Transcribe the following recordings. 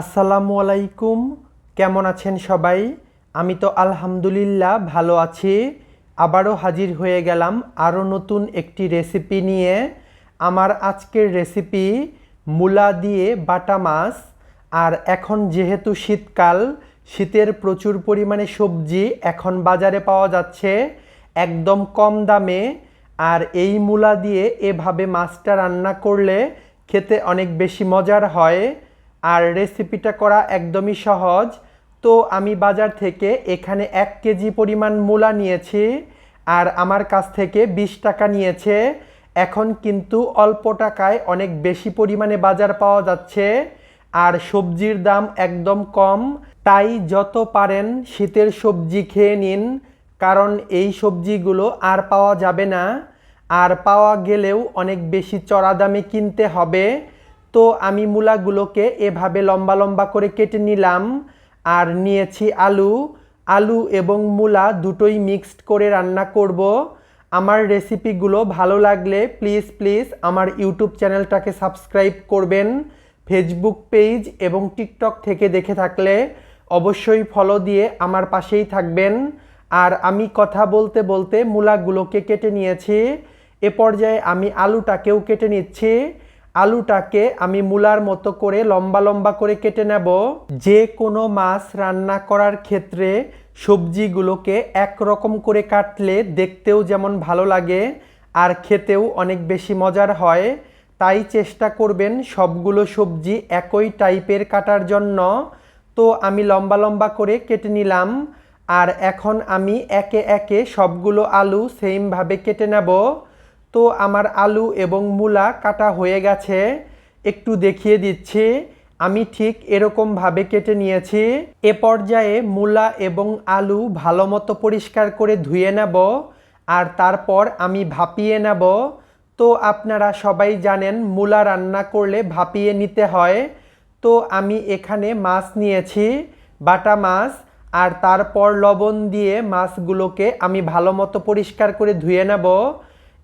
আসসালামু আলাইকুম, কেমন আছেন সবাই? আমি তো আলহামদুলিল্লাহ ভালো আছি। আবারও হাজির হয়ে গেলাম আরও নতুন একটি রেসিপি নিয়ে। আমার আজকের রেসিপি মূলা দিয়ে বাটা মাছ। আর এখন যেহেতু শীতকাল, শীতের প্রচুর পরিমাণে সবজি এখন বাজারে পাওয়া যাচ্ছে একদম কম দামে। আর এই মূলা দিয়ে এভাবে মাছটা রান্না করলে খেতে অনেক বেশি মজার হয়। আর রেসিপিটা করা একদমই সহজ। তো আমি বাজার থেকে এখানে এক কেজি পরিমাণ মূলা নিয়েছি আর আমার কাছ থেকে বিশ টাকা নিয়েছে। এখন কিন্তু অল্প টাকায় অনেক বেশি পরিমাণে বাজার পাওয়া যাচ্ছে আর সবজির দাম একদম কম। তাই যত পারেন শীতের সবজি খেয়ে নিন, কারণ এই সবজিগুলো আর পাওয়া যাবে না। আর পাওয়া গেলেও অনেক বেশি চড়া দামে কিনতে হবে। তো আমি মূলাগুলোকে এভাবে লম্বা লম্বা করে কেটে নিলাম আর নিয়েছি আলু। আলু এবং মূলা দুটোই মিক্সড করে রান্না করব। আমার রেসিপিগুলো ভালো লাগলে প্লিজ প্লিজ আমার ইউটিউব চ্যানেলটাকে সাবস্ক্রাইব করবেন। ফেসবুক পেজ এবং টিকটক থেকে দেখে থাকলে অবশ্যই ফলো দিয়ে আমার পাশেই থাকবেন। আর আমি কথা বলতে বলতে মূলাগুলোকে কেটে নিয়েছি। এ পর্যায়ে আমি আলুটাকেও কেটে নিচ্ছি। আলুটাকে আমি মূলার মতো করে লম্বা লম্বা করে কেটে নেব। যে কোনো মাছ রান্না করার ক্ষেত্রে সবজিগুলোকে একরকম করে কাটলে দেখতেও যেমন ভালো লাগে আর খেতেও অনেক বেশি মজার হয়। তাই চেষ্টা করবেন সবগুলো সবজি একই টাইপের কাটার জন্য। তো আমি লম্বা লম্বা করে কেটে নিলাম আর এখন আমি একে একে সবগুলো আলু সেমভাবে কেটে নেব। তো আমার আলু এবং মূলা কাটা হয়ে গেছে। একটু দেখিয়ে দিচ্ছি। আমি ঠিক এরকমভাবে কেটে নিয়েছি। এ পর্যায়ে মূলা এবং আলু ভালো মতো পরিষ্কার করে ধুয়ে নেব আর তারপর আমি ভাপিয়ে নেব। তো আপনারা সবাই জানেন মূলা রান্না করলে ভাপিয়ে নিতে হয়। তো আমি এখানে মাছ নিয়েছি, বাটা মাছ, আর তারপর লবণ দিয়ে মাছগুলোকে আমি ভালো মতো পরিষ্কার করে ধুয়ে নেব।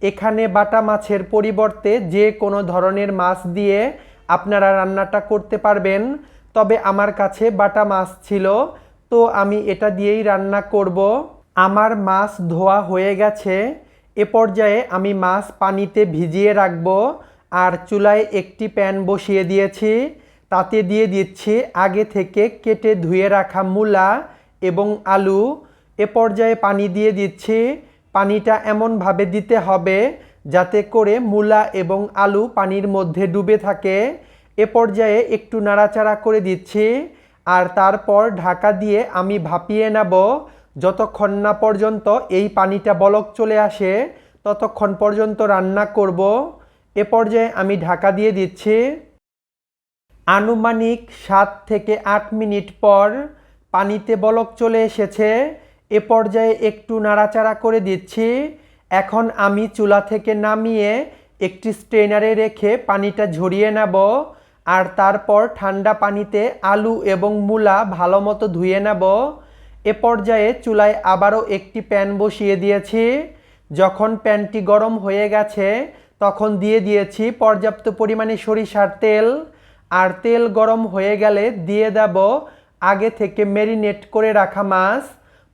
এখানে বাটা মাছের পরিবর্তে যে কোনো ধরনের মাছ দিয়ে আপনারা রান্নাটা করতে পারবেন। তবে আমার কাছে বাটা মাছ ছিল, তো আমি এটা দিয়েই রান্না করব। আমার মাছ ধোয়া হয়ে গেছে। এ পর্যায়ে আমি মাছ পানিতে ভিজিয়ে রাখব আর চুলায় একটি প্যান বসিয়ে দিয়েছি। তাতে দিয়ে দিচ্ছি আগে থেকে কেটে ধুয়ে রাখা মূলা এবং আলু। এ পর্যায়ে পানি দিয়ে দিচ্ছি। পানিটা এমনভাবে দিতে হবে যাতে করে মূলা এবং আলু পানির মধ্যে ডুবে থাকে। এ পর্যায়ে একটু নাড়াচাড়া করে দিচ্ছি আর তারপর ঢাকা দিয়ে আমি ভাপিয়ে নেব। যতক্ষণ না পর্যন্ত এই পানিটা বলক চলে আসে, ততক্ষণ পর্যন্ত রান্না করব। এ পর্যায়ে আমি ঢাকা দিয়ে দিচ্ছি। আনুমানিক সাত থেকে আট মিনিট পর পানিতে বলক চলে এসেছে। এ পর্যায়ে একটু নাড়াচাড়া করে দিচ্ছি। এখন আমি চুলা থেকে নামিয়ে একটি স্ট্রেনারে রেখে পানিটা ঝরিয়ে নেব আর তারপর ঠান্ডা পানিতে আলু এবং মূলা ভালো মতো ধুয়ে নেব। এ পর্যায়ে চুলায় আবারও একটি প্যান বসিয়ে দিয়েছি। যখন প্যানটি গরম হয়ে গেছে, তখন দিয়ে দিয়েছি পর্যাপ্ত পরিমাণে সরিষার তেল। আর তেল গরম হয়ে গেলে দিয়ে দেব আগে থেকে মেরিনেট করে রাখা মাছ।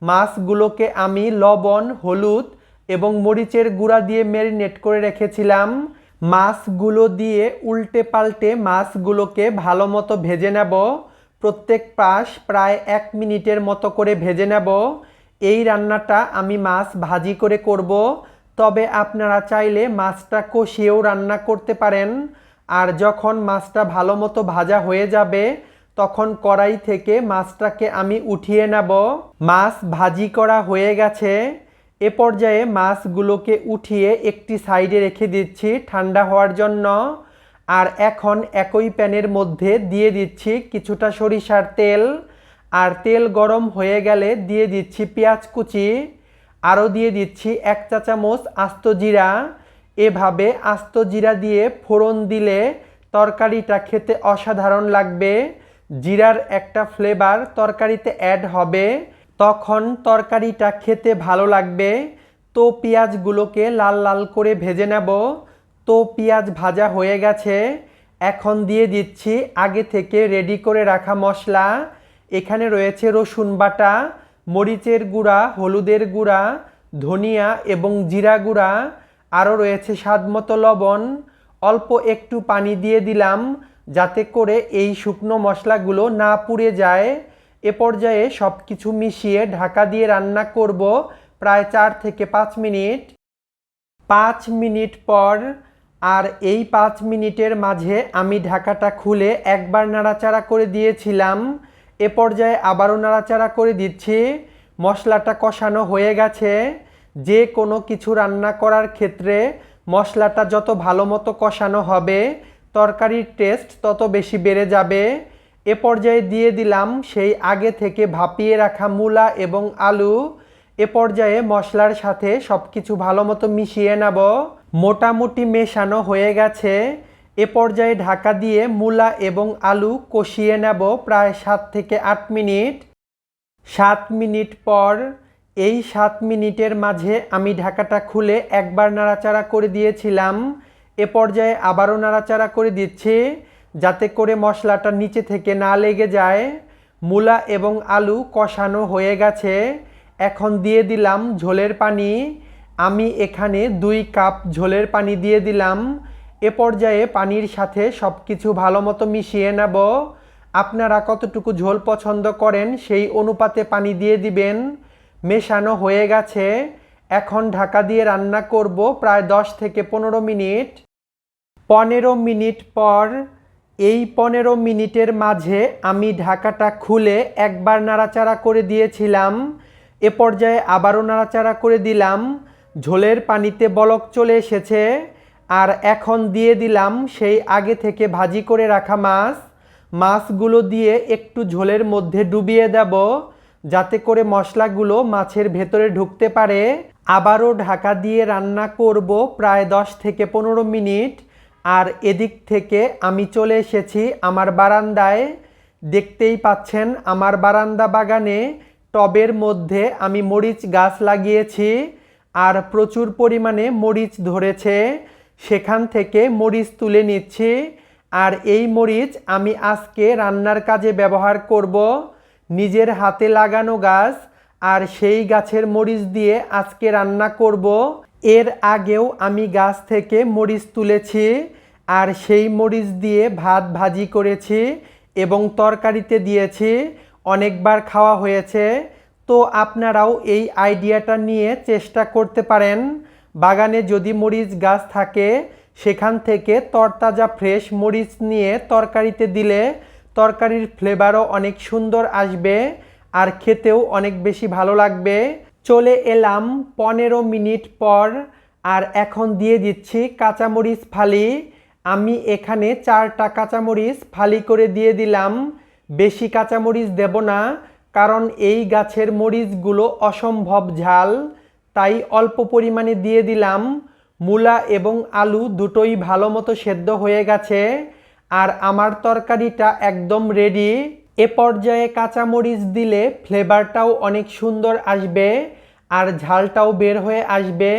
মাছগুলোকে আমি লবণ, হলুদ এবং মরিচের গুঁড়া দিয়ে ম্যারিনেট করে রেখেছিলাম। মাছগুলো দিয়ে উল্টে পাল্টে মাছগুলোকে ভালো মতো ভেজে নেব। প্রত্যেক পাশ প্রায় এক মিনিটের মতো করে ভেজে নেব। এই রান্নাটা আমি মাছ ভাজি করে করব। তবে আপনারা চাইলে মাছটা কষিয়েও রান্না করতে পারেন। আর যখন মাছটা ভালো মতো ভাজা হয়ে যাবে তখন কড়াই থেকে মাছটাকে আমি উঠিয়ে নেব। মাছ ভাজি করা হয়ে গেছে। এ পর্যায়ে মাছগুলোকে উঠিয়ে একটি সাইডে রেখে দিচ্ছি ঠান্ডা হওয়ার জন্য। আর এখন একই প্যানের মধ্যে দিয়ে দিচ্ছি কিছুটা সরিষার তেল। আর তেল গরম হয়ে গেলে দিয়ে দিচ্ছি পেঁয়াজ কুচি। আরও দিয়ে দিচ্ছি এক চা চামচ আস্ত জিরা। এভাবে আস্ত জিরা দিয়ে ফোড়ন দিলে তরকারিটা খেতে অসাধারণ লাগবে। জিরার একটা ফ্লেভার তরকারিতে অ্যাড হবে। তখন তরকারিটা খেতে ভালো লাগবে। তো পেঁয়াজগুলোকে লাল লাল করে ভেজে নেব। তো পেঁয়াজ ভাজা হয়ে গেছে। এখন দিয়ে দিচ্ছি আগে থেকে রেডি করে রাখা মশলা। এখানে রয়েছে রসুন বাটা, মরিচের গুঁড়া, হলুদের গুঁড়া, ধনিয়া এবং জিরা গুঁড়া। আরও রয়েছে স্বাদমতো লবণ। অল্প একটু পানি দিয়ে দিলাম। যাতে করে এই শুকনো মশলাগুলো না পুড়ে যায়। এ পর্যায়ে সব কিছু মিশিয়ে ঢাকা দিয়ে রান্না করব প্রায় চার থেকে পাঁচ মিনিট। পাঁচ মিনিট পর আর এই পাঁচ মিনিটের মাঝে আমি ঢাকাটা খুলে একবার নাড়াচাড়া করে দিয়েছিলাম। এ পর্যায়ে আবারও নাড়াচাড়া করে দিচ্ছি। মশলাটা কষানো হয়ে গেছে। যে কোনো কিছু রান্না করার ক্ষেত্রে মশলাটা যত ভালো মতো কষানো হবে তরকারির টেস্ট তত বেশি বেড়ে যাবে। এ পর্যায়ে দিয়ে দিলাম সেই আগে থেকে ভাপিয়ে রাখা মূলা এবং আলু। এ পর্যায়ে মশলার সাথে সব কিছু ভালো মতো মিশিয়ে নেব। মোটামুটি মেশানো হয়ে গেছে। এ পর্যায়ে ঢাকা দিয়ে মূলা এবং আলু কষিয়ে নেব প্রায় সাত থেকে আট মিনিট। সাত মিনিট পর এই সাত মিনিটের মাঝে আমি ঢাকাটা খুলে একবার নাড়াচাড়া করে দিয়েছিলাম। এ পর্যায়ে আবারও নাড়াচাড়া করে দিচ্ছে, যাতে করে মশলাটা নিচে থেকে না লেগে যায়। মূলা এবং আলু কষানো হয়ে গেছে। এখন দিয়ে দিলাম ঝোলের পানি। আমি এখানে দুই কাপ ঝোলের পানি দিয়ে দিলাম। এ পর্যায়ে পানির সাথে সব কিছু ভালো মতো মিশিয়ে নেব। আপনারা কতটুকু ঝোল পছন্দ করেন সেই অনুপাতে পানি দিয়ে দিবেন। মেশানো হয়ে গেছে। এখন ঢাকা দিয়ে রান্না করব প্রায় দশ থেকে পনেরো মিনিট। পনেরো মিনিট পর, এই পনেরো মিনিটের মাঝে আমি ঢাকাটা খুলে একবার নাড়াচাড়া করে দিয়েছিলাম। এ পর্যায়ে আবারও নাড়াচাড়া করে দিলাম। ঝোলের পানিতে বলক চলে এসেছে। আর এখন দিয়ে দিলাম সেই আগে থেকে ভাজি করে রাখা মাছ। মাছগুলো দিয়ে একটু ঝোলের মধ্যে ডুবিয়ে দেব, যাতে করে মশলাগুলো মাছের ভেতরে ঢুকতে পারে। আবারও ঢাকা দিয়ে রান্না করব প্রায় দশ থেকে পনেরো মিনিট। আর এদিক থেকে আমি চলে এসেছি আমার বারান্দায়। দেখতেই পাচ্ছেন আমার বারান্দা বাগানে টবের মধ্যে আমি মরিচ গাছ লাগিয়েছি আর প্রচুর পরিমাণে মরিচ ধরেছে। সেখান থেকে মরিচ তুলে নিচ্ছি আর এই মরিচ আমি আজকে রান্নার কাজে ব্যবহার করব। নিজের হাতে লাগানো গাছ আর সেই গাছের মরিচ দিয়ে আজকে রান্না করব। এর আগেও আমি গাছ থেকে মরিচ তুলেছি। আর সেই মরিচ দিয়ে ভাত ভাজি করেছি এবং তরকারিতে দিয়েছি। অনেকবার খাওয়া হয়েছে। তো আপনারাও এই আইডিয়াটা নিয়ে চেষ্টা করতে পারেন। বাগানে যদি মরিচ গাছ থাকে, সেখান থেকে তরতাজা ফ্রেশ মরিচ নিয়ে তরকারিতে দিলে তরকারির ফ্লেভারও অনেক সুন্দর আসবে আর খেতেও অনেক বেশি ভালো লাগবে। চলে এলাম পনেরো মিনিট পর আর এখন দিয়ে দিচ্ছি কাঁচামরিচ ফালি। আমি এখানে চারটা কাঁচামরিচ ফালি করে দিয়ে দিলাম। বেশি কাঁচামরিচ দেব না, কারণ এই গাছের মরিচগুলো অসম্ভব ঝাল। তাই অল্প পরিমাণে দিয়ে দিলাম। মূলা এবং আলু দুটোই ভালো মতো সেদ্ধ হয়ে গেছে। আর আমার তরকারিটা একদম রেডি এ পর্যায়ে কাঁচামরিচ দিলে ফ্লেভারটাও অনেক সুন্দর আসবে আর ঝালটাও বের হয়ে আসবে।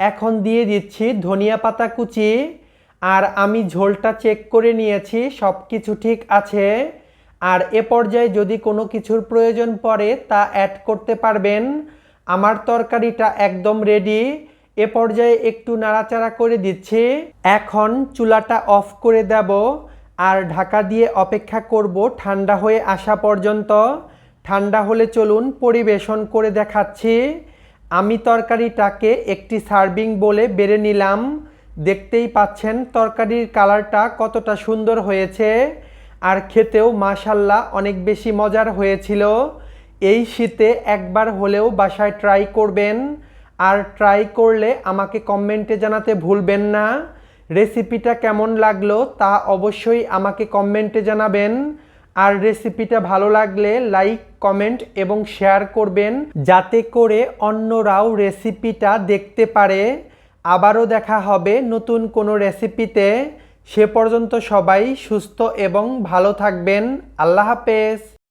এখন দিয়ে দিচ্ছি ধনিয়া পাতা কুচি। আর আমি ঝোলটা চেক করে নিয়েছি সব কিছু ঠিক আছে। আর এ পর্যায়ে যদি কোনো কিছুর প্রয়োজন পড়ে তা অ্যাড করতে পারবেন। আমার তরকারিটা একদম রেডি এ পর্যায়ে একটু নাড়াচাড়া করে দিচ্ছি। এখন চুলাটা অফ করে দেব আর ঢাকা দিয়ে অপেক্ষা করব ঠান্ডা হয়ে আসা পর্যন্ত। ঠান্ডা হলে চলুন পরিবেশন করে দেখাচ্ছি। আমি তরকারিটাকে একটি সার্ভিং বলে বেড়ে নিলাম। দেখতেই পাচ্ছেন তরকারির কালারটা কতটা সুন্দর হয়েছে। আর খেতেও মাশাল্লাহ অনেক বেশি মজার হয়েছিল। এই শীতে একবার হলেও বাসায় ট্রাই করবেন। আর ট্রাই করলে আমাকে কমেন্টে জানাতে ভুলবেন না। রেসিপিটা কেমন লাগল তা অবশ্যই আমাকে কমেন্টে জানাবেন। আর রেসিপিটা ভালো লাগলে লাইক, কমেন্ট এবং শেয়ার করবেন। যাতে করে অন্যরাও রেসিপিটা দেখতে পারে। আবারও দেখা হবে নতুন কোনো রেসিপিতে। সে পর্যন্ত সবাই সুস্থ এবং ভালো থাকবেন। আল্লাহ হাফেজ।